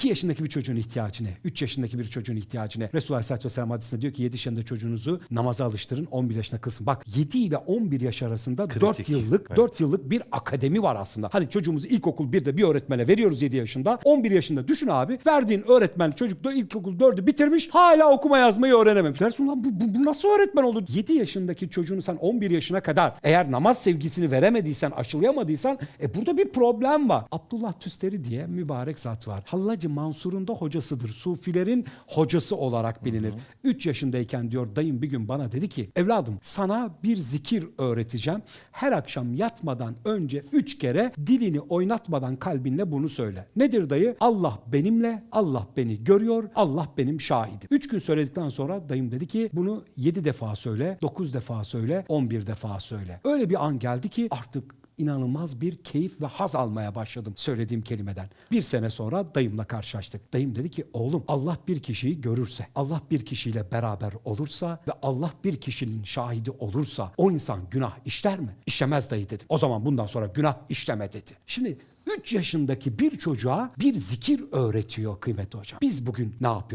2 yaşındaki bir çocuğun ihtiyacı ne? 3 yaşındaki bir çocuğun ihtiyacı ne? Resulullah Aleyhisselatü Vesselam hadisinde diyor ki 7 yaşında çocuğunuzu namaza alıştırın 11 yaşına kılsın. Bak 7 ile 11 yaş arasında 4 Kritik. yıllık Evet. 4 yıllık bir akademi var aslında. Hani çocuğumuzu ilkokul 1'de bir öğretmene veriyoruz 7 yaşında. 11 yaşında düşün abi. Verdiğin öğretmen çocuk da ilkokul 4'ü bitirmiş. Hala okuma yazmayı öğrenememiş. Dersin ulan bu, bu, bu nasıl öğretmen olur? 7 yaşındaki çocuğunu sen 11 yaşına kadar eğer namaz sevgisini veremediysen, aşılayamadıysan e burada bir problem var. Abdullah Tüsteri diye mübarek zat var. Hallacı Mansur'un da hocasıdır. Sufilerin hocası olarak bilinir. 3 yaşındayken diyor dayım bir gün bana dedi ki evladım sana bir zikir öğreteceğim. Her akşam yatmadan önce 3 kere dilini oynatmadan kalbinle bunu söyle. Nedir dayı? Allah benimle, Allah beni görüyor, Allah benim şahidim. 3 gün söyledikten sonra dayım dedi ki bunu 7 defa söyle, 9 defa söyle, 11 defa söyle. Öyle bir an geldi ki artık inanılmaz bir keyif ve haz almaya başladım söylediğim kelimeden. Bir sene sonra dayımla karşılaştık. Dayım dedi ki oğlum Allah bir kişiyi görürse, Allah bir kişiyle beraber olursa ve Allah bir kişinin şahidi olursa o insan günah işler mi? İşlemez dayı dedim. O zaman bundan sonra günah işleme dedi. Şimdi 3 yaşındaki bir çocuğa bir zikir öğretiyor kıymetli hocam. Biz bugün ne yapıyoruz?